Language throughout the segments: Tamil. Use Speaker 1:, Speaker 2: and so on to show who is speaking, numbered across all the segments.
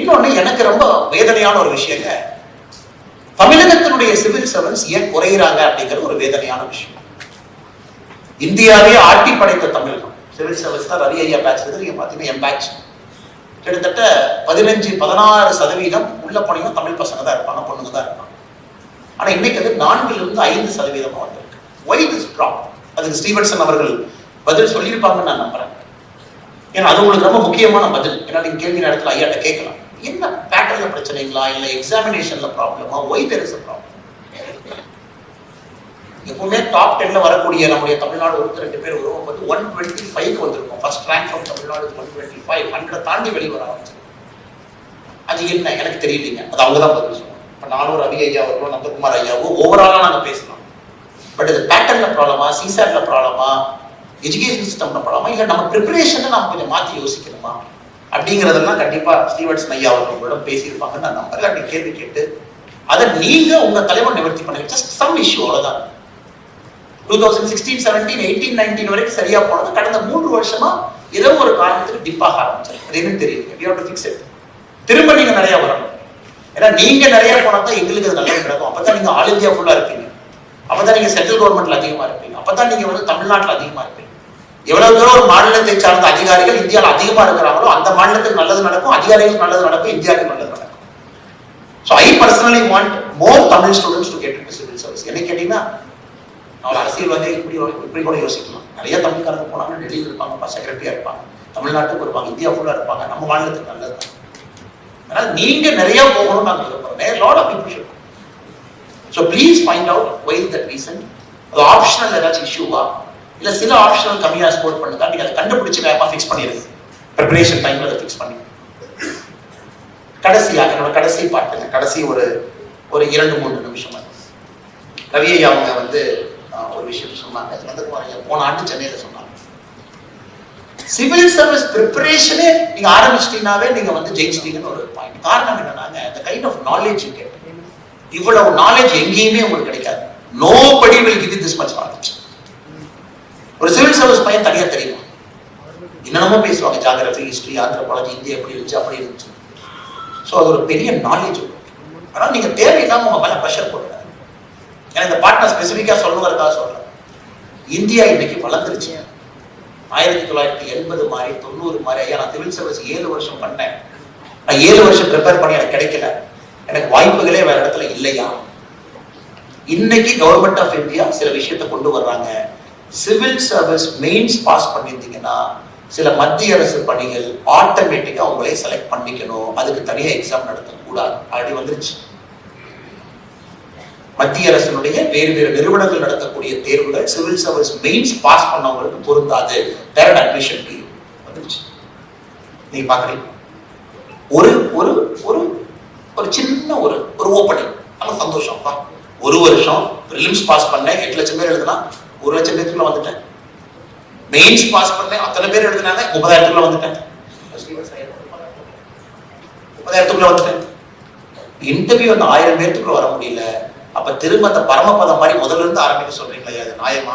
Speaker 1: இன்னொன்று எனக்கு ரொம்ப வேதனையான ஒரு விஷயங்க. தமிழகத்தினுடைய சிவில் சர்வன்ஸ் ஏன் குறையிறாங்க அப்படிங்கிறது ஒரு வேதனையான விஷயம். இந்தியாவே ஆட்டி படைத்த தமிழகம் சிவில் சர்வீஸ் தான் ரவி ஐயா பேட்ச் நீங்க பார்த்தீங்கன்னா என் பேட்ச் கிட்டத்தட்ட பதினஞ்சு பதினாறு சதவீதம் உள்ள போனீங்கன்னா தமிழ் பசங்க தான் இருப்பாங்க பொண்ணுங்க தான் இருப்பாங்க. ஆனா இன்னைக்கு அது நான்கிலிருந்து ஐந்து சதவீதமாக வந்திருக்கு. ஒய் திஸ் ப்ராப்ளம் அதுக்கு ஸ்ரீவட்சன் அவர்கள் பதில் சொல்லியிருப்பாங்கன்னு நான் நம்புறேன். ஏன்னா அது உங்களுக்கு ரொம்ப முக்கியமான பதில். ஏன்னா நீங்க கேள்வி நேரத்தில் ஐயாட்ட கேட்கலாம். என்ன பேட்டர்ல பிரச்சனைங்களா இல்ல எக்ஸாமினேஷன்ல ப்ராப்ளமா ஒய் தெர் இஸ் ப்ராப்ளம் எப்பவுமே டாப் டென்ல வரக்கூடிய நம்முடைய தமிழ்நாடு ஒருத்தர் ரெண்டு பேர் வருவோம் வந்து ஒன் டுவெண்ட்டி ஃபைவ் வந்திருக்கும். First rank from Tamil Nadu one twenty five hundred தாண்டி வெளியே வர ஆரம்பிச்சு அது என்ன? எனக்கு தெரியலீங்க. அது அவங்க தான் பதில் சொல்லுவாங்க. இப்போ நானும் ரவி ஐயா அவர்களும் நந்தகுமார் ஐயாவோ ஓவராலாக நாங்கள் பேசலாம். பட் இது பேட்டர்ல ப்ராப்ளமா சிசாட்ல ப்ராப்ளமா எஜுகேஷன் சிஸ்டம்ல ப்ராப்ளமா இல்லை நம்ம ப்ரிப்பரேஷனை நம்ம கொஞ்சம் மாற்றி யோசிக்கணுமா? அப்படிங்கிறதெல்லாம் கண்டிப்பாா ஸ்டீவன்ஸ் ஐயா அவர்களோட பேசியிருப்பாங்கன்னு நான் நம்புறேன். அப்படி கேள்வி கேட்டு அதை நீங்க உங்க தலைவர் நிவர்த்தி பண்ணுங்க. ஜஸ்ட் சம் இஷ்யூ அவ்வளவுதான். Two thousand sixteen seventeen eighteen nineteen வரைக்கும் சரியா போனது. கடந்த மூன்று வருஷமா ஏதோ ஒரு காரணத்துக்கு டிப்பாக ஆரம்பிச்சது அது என்ன தெரியுது திரும்ப நீங்க நிறைய வரணும். ஏன்னா நீங்க நிறைய போனா தான் எங்களுக்கு அது நல்லா நடக்கும். அப்பதான் நீங்க ஆல் இந்தியா ஃபுல்லா இருப்பீங்க. அப்பதான் நீங்க சென்ட்ரல் கவர்மெண்ட்ல அதிகமா இருப்பீங்க. அப்பதான் நீங்க வந்து தமிழ்நாட்டுல அதிகமா இருப்பீங்க. எவ்வளவு தூரம் ஒரு மாநிலத்தை சார்ந்த அதிகாரிகள் இந்தியாவில் அதிகமா இருக்கிறாங்களோ அந்த மாநிலத்துக்கு நல்லது நடக்கும் அதிகாரிகளுக்கு நல்லது நடக்கும் இந்தியாவுக்கு நல்லது நடக்கும். So I personally want more Tamil students to get into civil service என்ன கேட்டீங்கன்னா அவர் அரசியல்வாதி இப்படி இப்படி கூட யோசிக்கலாம். நிறைய தமிழ்காரங்க போனாங்க டெல்லியில் இருப்பாங்கப்பா செக்ரட்டரியா இருப்பாங்க தமிழ்நாட்டுக்கு வருவாங்க இந்தியா ஃபுல்லாக இருப்பாங்க நம்ம மாநிலத்துக்கு நல்லது தான். ஆனால் நீங்க நிறைய போகணும்னு நான் விரும்புறேன். Lot of infusion so please find out why that reason அது ஆப்ஷனல் ஏதாச்சும் இஷ்யூவா இல்ல சில ஆப்ஷனல் கம்மியா ஸ்கோர் பண்ணுதா. நீங்க அதை கண்டுபிடிச்சு வேகமா ஃபிக்ஸ் பண்ணிருங்க ப்ரிப்பரேஷன் டைம்ல அதை ஃபிக்ஸ் பண்ணி. கடைசியாக என்னோட கடைசி பாட்டுங்க கடைசி ஒரு ஒரு இரண்டு மூன்று நிமிஷம் கவியை அவங்க வந்து ஒரு விஷயம் சொன்னாங்க. அது வந்து போன- ஆண்டு சென்னையில சொன்னாங்க. சிவில் சர்வீஸ் ப்ரிப்பரேஷனே நீங்க ஆரம்பிச்சிட்டீங்கன்னாவே நீங்க வந்து ஜெயிச்சிட்டீங்கன்னு ஒரு பாயிண்ட் காரணம் என்னன்னாங்க இந்த கைண்ட் ஆஃப் நாலேஜ் இவ்வளவு நாலேஜ் எங்கேயுமே உங்களுக்கு கிடைக்காது. Nobody will give this much knowledge ஒரு சிவில் சர்வீஸ் பையன் தனியா தெரியுமா. என்னென்னமோ பேசுவாங்க ஜாகிரபி ஹிஸ்டரி ஆந்திரபாலஜி இந்தியா எப்படி இருந்துச்சு அப்படி இருந்துச்சு. ஸோ அது ஒரு பெரிய நாலேஜ் ஆனால் நீங்க தேவையில்லாம உங்க மேலே ப்ரெஷர் போடுங்க. ஏன்னா இந்த பாட்டை ஸ்பெசிஃபிக்காக சொல்லுவதற்காக சொல்றேன். இந்தியா இன்னைக்கு வளர்ந்துருச்சு. ஆயிரத்தி தொள்ளாயிரத்தி எண்பது மாதிரி தொண்ணூறு மாதிரி ஐயா நான் சிவில் சர்வீஸ் ஏழு வருஷம் பண்ணேன். நான் ஏழு வருஷம் ப்ரிப்பேர் பண்ணி எனக்கு கிடைக்கல. எனக்கு வாய்ப்புகளே வேற இடத்துல இல்லையா? இன்னைக்கு கவர்மெண்ட் ஆஃப் இந்தியா சில விஷயத்தை கொண்டு வர்றாங்க. சிவில் சர்வீஸ் மெயின்ஸ் பாஸ் பண்ணியிருந்தீங்கன்னா சில மத்திய அரசு பணிகள் ஆட்டோமேட்டிக்காக உங்களே செலக்ட் பண்ணிக்கணும். அதுக்கு தனியாக எக்ஸாம் நடத்தக்கூடாது. ஆல்ரெடி வந்துருச்சு. மத்திய அரசினுடைய வேறு வேறு நிறுவனங்கள் நடத்தக்கூடிய தேர்வுகள் சிவில் சர்வீஸ் மெயின்ஸ் பாஸ் பண்ணவங்களுக்கு பொருந்தாது. டைரக்ட் அட்மிஷன் வந்துருச்சு. நீங்க பாக்குறீங்க ஒரு ஒரு ஒரு ஒரு சின்ன ஒரு ஒரு ஓப்பனிங் நல்ல சந்தோஷம்ப்பா ஒரு வருஷம் ப்ரிலிம்ஸ் பாஸ் பண்ண எட்டு லட்சம் பேர் எழுதுனா ஒரு லட்சம் பேருக்குள்ள வந்துட்டேன். மெயின்ஸ் பாஸ் பண்ணேன். அத்தனை பேர் எழுதினாங்க. முப்பதாயிரத்துக்குள்ள வந்துட்டேன். முப்பதாயிரத்துக்குள்ள வந்துட்டேன். இன்டர்வியூ அந்த ஆயிரம் பேர்த்துக்குள்ள வர முடியல. அப்ப திரும்ப அந்த பரமபதம் மாதிரி முதல்ல இருந்து ஆரம்பிக்க சொல்றீங்களா? அது நியாயமா?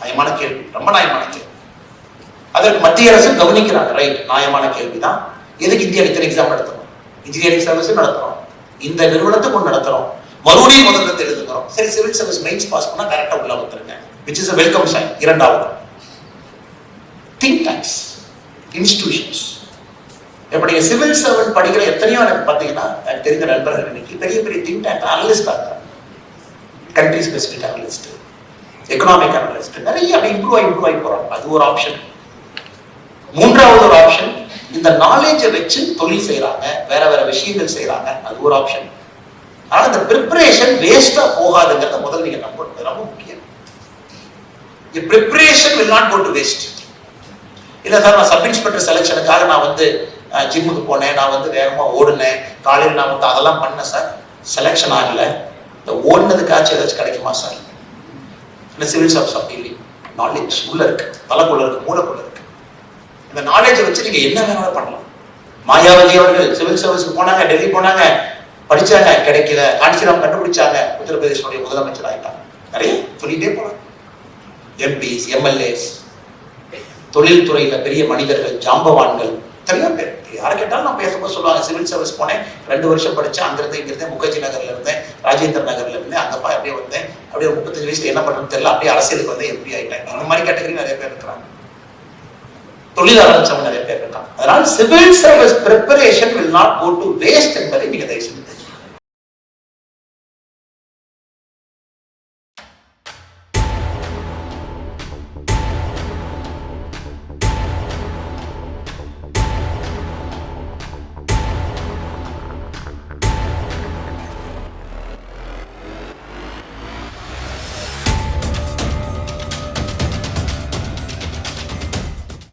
Speaker 1: நியாயமான கேள்வி. ரொம்ப நியாயமான கேள்வி. அதற்கு மத்திய அரசு கவனிக்கிறாங்க. ரைட் நியாயமான கேள்விதான். எதுக்கு இந்தியா இத்தனை எக்ஸாம் நடத்தணும்? இன்ஜினியரிங் சர்வீஸ் நடத்துறோம். இந்த நிறுவனத்துக்கு ஒன்று நடத்துறோம். மறுபடியும் முதல்ல இருந்து எழுதுகிறோம். சரி சிவில் சர்வீஸ் மெயின்ஸ் பாஸ் பண்ணா கரெக்டா உள்ள வந்துருங்க. Which is a welcome sign இரண்டாவது. திங்க் டேங்க்ஸ் இன்ஸ்டிடியூஷன்ஸ் என்னுடைய சிவில் சர்வன்ட் படிக்கிற எத்தனையோ எனக்கு பார்த்தீங்கன்னா எனக்கு தெரிஞ்ச நண்பர்கள் இன்னைக்கு பெரிய பெரிய திங்க் டேங்க் அனலிஸ்டா இருக்காங்க. Country specific analyst economic analyst நிறைய அப்படி இம்ப்ரூவ் ஆகி இம்ப்ரூவ் ஆகி போறாங்க. அது ஒரு ஆப்ஷன் மூன்றாவது ஒரு ஆப்ஷன் இந்த நாலேஜை வச்சு தொழில் செய்கிறாங்க வேற வேற விஷயங்கள் செய்கிறாங்க அது ஒரு ஆப்ஷன் ஆனால் இந்த ப்ரிப்பரேஷன் வேஸ்டா போகாதுங்கிறத முதல்ல நீங்க நம்பணும். ரொம்ப முக்கியம். Preparation will not go to waste இல்லை சார் நான் சப் இன்ஸ்பெக்டர் செலெக்ஷனுக்காக நான் வந்து ஜிம்முக்கு போனேன். நான் வந்து வேகமாக ஓடுனேன். காலையில் நான் வந்து அதெல்லாம் பண்ணேன் சார் செலெக்ஷன் ஆகல. இந்த ஓடுனதுக்காச்சும் ஏதாச்சும் கிடைக்குமா சார் இந்த சிவில் சர்வீஸ் அப்படி இல்லை நாலேஜ் உள்ள இருக்கு. தலைக்குள்ள இருக்கு. மூளைக்குள்ள இருக்கு. இந்த நாலேஜை வச்சு நீங்கள் என்ன வேணாலும் பண்ணலாம். மாயாவதி அவர்கள் சிவில் சர்வீஸ்க்கு போனாங்க டெல்லி போனாங்க படிச்சாங்க கிடைக்கல. காஞ்சிராம் கண்டுபிடிச்சாங்க. உத்தரப்பிரதேசனுடைய முதலமைச்சர் ஆகிட்டாங்க நிறைய சொல்லிட்டே போனாங்க எம்பிஸ் எம்எல்ஏஸ் தொழில்துறையில பெரிய மனிதர்கள் ஜாம்பவான்கள் எத்தனையோ பேர். யாரை கேட்டாலும் நான் பேசும்போது சொல்லுவாங்க சிவில் சர்வீஸ் போனேன் ரெண்டு வருஷம் படித்தேன் அங்கிருந்து இங்கிருந்தேன் முகர்ஜி நகர்ல இருந்தேன் ராஜேந்திர நகர்ல இருந்தேன் அந்த மாதிரி அப்படியே வந்தேன் அப்படியே முப்பத்தஞ்சு வயசுல என்ன பண்ணுறது தெரியல அப்படியே அரசியலுக்கு வந்து எம்பி ஆயிட்டேன். அந்த மாதிரி கேட்டகரி நிறைய பேர் இருக்கிறாங்க. தொழில் ஆரம்பிச்சவங்க நிறைய பேர் இருக்காங்க. அதனால் civil service preparation will not go to waste என்பதை மிக